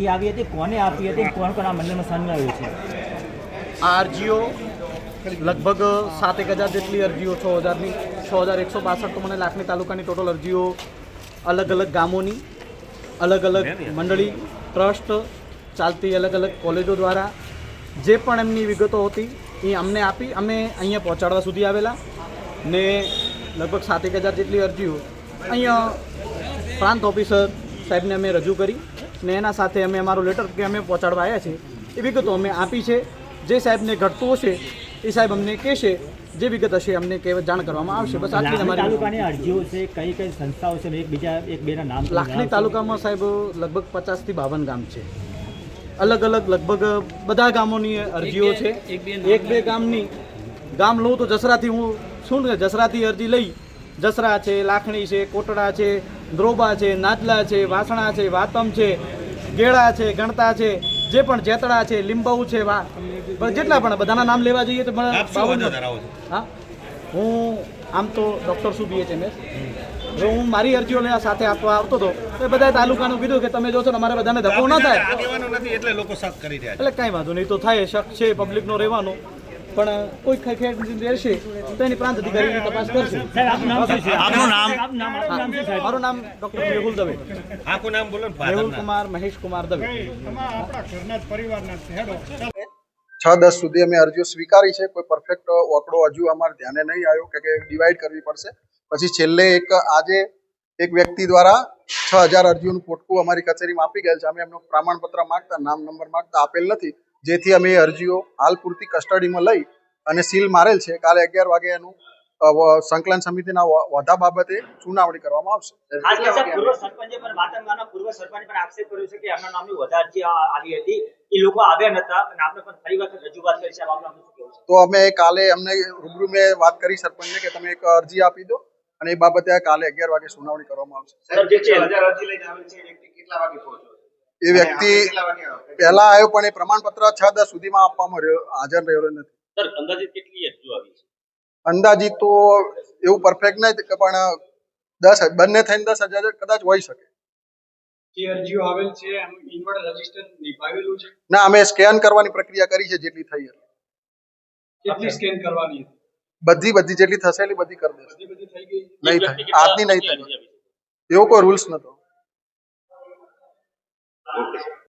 ક્યાંથી આવી હતી, કોને આપી હતી, કોણ કોણ આ મંડળમાં આવ્યું છે? આ અરજીઓ લગભગ સાત એક હજાર જેટલી અરજીઓ, છ હજારની, છ હજાર એકસો બાસઠ તો મને લાખની તાલુકાની ટોટલ અરજીઓ અલગ અલગ ગામોની, અલગ અલગ મંડળી, ટ્રસ્ટ, ચાલતી અલગ અલગ કોલેજો દ્વારા જે પણ એમની વિગતો હતી એ અમને આપી, અમે અહીંયા પહોંચાડવા સુધી આવેલા ને લગભગ સાત એક હજાર જેટલી અરજીઓ અહીંયા પ્રાંત ઓફિસર સાહેબને અમે રજૂ કરી. ને એના સાથે અમે અમારો લેટર કે અમે પહોંચાડવા આવ્યા છે એ વિગતો અમે આપી છે. જે સાહેબને ઘટતું હશે એ સાહેબ અમને કહેશે. જે વિગત હશે અમને કહેવા જાણ કરવામાં આવશે. બસ આટલી તમારી તાલુકાની અરજીઓ છે કઈ કઈ સંસ્થાઓ છે એક બીજા એક બેના નામ લાખણી તાલુકામાં સાહેબ લગભગ પચાસથી બાવન ગામ છે. અલગ અલગ લગભગ બધા ગામોની અરજીઓ છે. એક બે ગામની ગામ લઉં તો જસરાથી હું શું ને જસરાથી અરજી લઈ જસરા છે લાખણી છે કોટડા છે દ્રોબા છે નાદલા છે વાસણા છે વાતમ છે ગેળા છે ગણતા છે જે પણ જેતડા છે લીંબુ છે વા પણ જેટલા પણ બધાના નામ લેવા જઈએ તો હા? હું આમ તો ડૉક્ટર છે બીએચએમએસ જો હું મારી અરજીઓ લેવા સાથે આપવા આવતો હતો તો એ બધાએ તાલુકાનું કીધું કે તમે જો છો ને અમારે બધાને ધક્કો ન થાય. એટલે લોકો શક કરી રહ્યા એટલે કાંઈ વાંધો નહીં તો થાય શક છે પબ્લિકનો રહેવાનો. પણ કોઈ ખેડ રહેશે તો એની પ્રાંત અધિકારી તપાસ કરશે. આપનું નામ મારું નામ ડોક્ટર મેહુલ દવે. આખું નામ બોલો મેહુલ કુમાર મહેશ કુમાર દવે. છ દસ સુધી અમે અરજીઓ સ્વીકારી છે. કોઈ પરફેક્ટ ઓકડો હજુ અમારે ધ્યાને નહીં આવ્યો કે કે ડિવાઈડ કરવી પડશે. પછી છેલ્લે એક આજે એક વ્યક્તિ દ્વારા છ હજાર અરજીઓનું પોટકું અમારી કચેરીમાં આપી ગયેલ છે. અમે એમનો પ્રમાણપત્ર માગતા નામ નંબર માગતા આપેલ નથી. જેથી અમે એ અરજીઓ હાલ પૂરતી કસ્ટડીમાં લઈ અને સીલ મારેલ છે. કાલે અગિયાર વાગે એનું સંકલન સમિતિના વધા બાબતે સુનાવણી કરવામાં આવશે. તો અમે કાલે અમને રૂબરૂ મેં વાત કરી સરપંચને કે તમે એક અરજી આપી દો અને એ બાબતે કાલે અગિયાર વાગે સુનાવણી કરવામાં આવશે. કેટલા વાગે છે એ વ્યક્તિ પહેલા આવ્યો પણ એ પ્રમાણપત્ર છ દસ સુધીમાં આપવામાં રહ્યો હાજર રહ્યો નથી. સર અંદાજિત કેટલી અરજીઓ આવી છે? અંદાજિત તો એવું પરફેક્ટ નથી કે પણ દસ બંને થઈને દસ હજાર કદાચ હોઈ શકે. જે અરજીઓ આવેલ છે એનું ઇન્વર્ટર રજિસ્ટર નિભાવેલું છે? ના અમે સ્કેન કરવાની પ્રક્રિયા કરી છે જેટલી થઈ હતી. કેટલી સ્કેન કરવાની હતી? બધી બધી જેટલી થશે એટલી બધી કરી દેશે. બધી બધી થઈ ગઈ? નહીં થાય. આજની નહીં થાય. એવો કોઈ રૂલ્સ નતો ઓકે સર